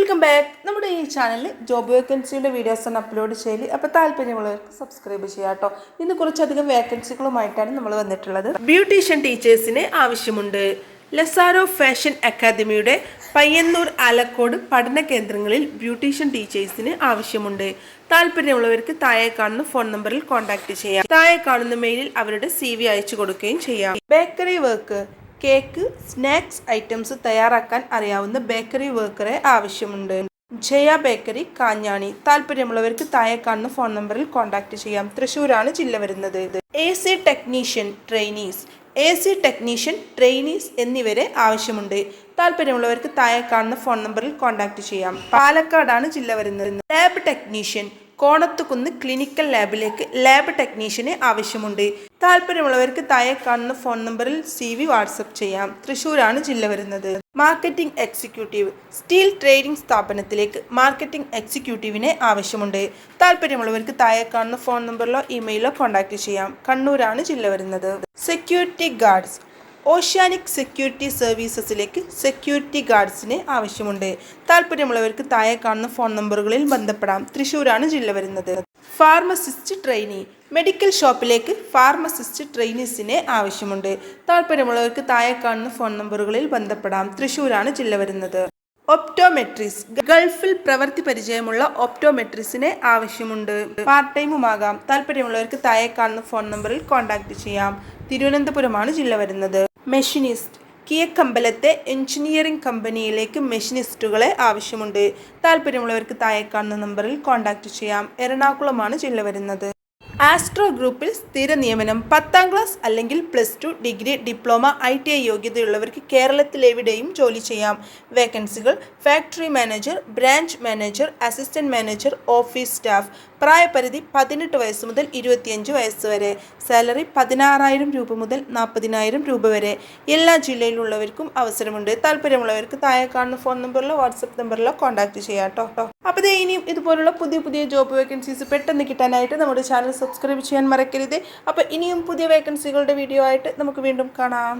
Welcome back നമ്മുടെ ഈ ചാനലിൽ ജോബ് വേക്കൻസിയുടെ വീഡിയോസാണ് അപ്ലോഡ് ചെയ്യൽ അപ്പോൾ താല്പര്യമുള്ളവർക്ക് സബ്സ്ക്രൈബ് ചെയ്യാം കേട്ടോ ഇന്ന് കുറച്ചധികം വേക്കൻസികളുമായിട്ടാണ് നമ്മൾ വന്നിട്ടുള്ളത്. ബ്യൂട്ടീഷ്യൻ ടീച്ചേഴ്സിന് ആവശ്യമുണ്ട്. ലസാരോ ഫാഷൻ അക്കാദമിയുടെ പയ്യന്നൂർ ആലക്കോട് പഠന കേന്ദ്രങ്ങളിൽ ബ്യൂട്ടീഷ്യൻ ടീച്ചേഴ്സിന് ആവശ്യമുണ്ട്. താല്പര്യമുള്ളവർക്ക് താഴെ കാണുന്ന ഫോൺ നമ്പറിൽ കോൺടാക്ട് ചെയ്യാം. താഴെ കാണുന്ന മെയിലിൽ അവരുടെ സി അയച്ചു കൊടുക്കുകയും ചെയ്യാം. Bakery work cake snacks items തയ്യാറാക്കാൻ അറിയാവുന്ന ബേക്കറി വർക്കറെ ആവശ്യമുണ്ട്. ജയ ബേക്കറി കാഞ്ഞാണി. താല്പര്യമുള്ളവർക്ക് താഴെ കാണുന്ന ഫോൺ നമ്പറിൽ കോൺടാക്ട് ചെയ്യാം. തൃശ്ശൂരാണ് ജില്ല വരുന്നത്. A C technician trainees A C technician trainees എന്നിവരെ ആവശ്യമുണ്ട്. താല്പര്യമുള്ളവർക്ക് താഴെ കാണുന്ന ഫോൺ നമ്പറിൽ കോൺടാക്ട് ചെയ്യാം. പാലക്കാടാണ് ജില്ല വരുന്നത്. ലാബ് ടെക്നീഷ്യൻ കോണത്തുകുന്ന് ക്ലിനിക്കൽ ലാബിലേക്ക് ലാബ് ടെക്നീഷ്യനെ ആവശ്യമുണ്ട്. താല്പര്യമുള്ളവർക്ക് താഴെ കാണുന്ന ഫോൺ നമ്പറിൽ സി വി വാട്സപ്പ് ചെയ്യാം. തൃശ്ശൂരാണ് ജില്ല വരുന്നത്. മാർക്കറ്റിംഗ് എക്സിക്യൂട്ടീവ് സ്റ്റീൽ ട്രേഡിംഗ് സ്ഥാപനത്തിലേക്ക് മാർക്കറ്റിംഗ് എക്സിക്യൂട്ടീവിനെ ആവശ്യമുണ്ട്. താല്പര്യമുള്ളവർക്ക് താഴെ കാണുന്ന ഫോൺ നമ്പറിലോ ഇമെയിലോ കോൺടാക്ട് ചെയ്യാം. കണ്ണൂരാണ് ജില്ല വരുന്നത്. സെക്യൂരിറ്റി ഗാർഡ്സ് ഓഷ്യാനിക് സെക്യൂരിറ്റി സർവീസസിലേക്ക് സെക്യൂരിറ്റി ഗാർഡ്സിനെ ആവശ്യമുണ്ട്. താല്പര്യമുള്ളവർക്ക് താഴെ കാണുന്ന ഫോൺ നമ്പറുകളിൽ ബന്ധപ്പെടാം. തൃശ്ശൂരാണ് ജില്ല വരുന്നത്. Pharmacist trainee. മെഡിക്കൽ ഷോപ്പിലേക്ക് ഫാർമസിസ്റ്റ് ട്രെയിനീസിനെ ആവശ്യമുണ്ട്. താല്പര്യമുള്ളവർക്ക് താഴെ കാണുന്ന ഫോൺ നമ്പറുകളിൽ ബന്ധപ്പെടാം. തൃശ്ശൂരാണ് ജില്ല വരുന്നത്. ഒപ്റ്റോമെട്രിസ്. ഗൾഫിൽ പ്രവൃത്തി പരിചയമുള്ള ഒപ്റ്റോമെട്രിസിനെ ആവശ്യമുണ്ട്. പാർട്ട് ടൈമുമാകാം. താല്പര്യമുള്ളവർക്ക് താഴെ കാണുന്ന ഫോൺ നമ്പറിൽ കോൺടാക്ട് ചെയ്യാം. തിരുവനന്തപുരമാണ് ജില്ല വരുന്നത്. മെഷീനിസ്റ്റ്. കിയക്കമ്പലത്തെ എഞ്ചിനീയറിംഗ് കമ്പനിയിലേക്ക് മെഷീനിസ്റ്റുകളെ ആവശ്യമുണ്ട്. താല്പര്യമുള്ളവർക്ക് താഴെ കാണുന്ന നമ്പറിൽ കോൺടാക്ട് ചെയ്യാം. എറണാകുളമാണ് ജില്ല വരുന്നത്. ആസ്ട്രോ ഗ്രൂപ്പിൽ സ്ഥിര നിയമനം പത്താം ക്ലാസ് അല്ലെങ്കിൽ plus two degree diploma I T I യോഗ്യതയുള്ളവർക്ക് കേരളത്തിലെവിടെയും ജോലി ചെയ്യാം. വേക്കൻസികൾ factory manager branch manager assistant manager office staff. പ്രായപരിധി പതിനെട്ട് വയസ്സ് മുതൽ ഇരുപത്തിയഞ്ച് വയസ്സ് വരെ. സാലറി പതിനാറായിരം രൂപ മുതൽ നാൽപ്പതിനായിരം രൂപ വരെ. എല്ലാ ജില്ലയിലുള്ളവർക്കും അവസരമുണ്ട്. താല്പര്യമുള്ളവർക്ക് താഴെ കാണുന്ന ഫോൺ നമ്പറിലോ വാട്സപ്പ് നമ്പറിലോ കോൺടാക്റ്റ് ചെയ്യാം കേട്ടോ. അപ്പോൾ ഇതേ ഇനിയും ഇതുപോലുള്ള പുതിയ പുതിയ ജോബ് വേക്കൻസീസ് പെട്ടെന്ന് കിട്ടാനായിട്ട് നമ്മുടെ ചാനൽ സബ്സ്ക്രൈബ് ചെയ്യാൻ മറക്കരുത്. അപ്പോൾ ഇനിയും പുതിയ വേക്കൻസികളുടെ വീഡിയോ ആയിട്ട് നമുക്ക് വീണ്ടും കാണാം.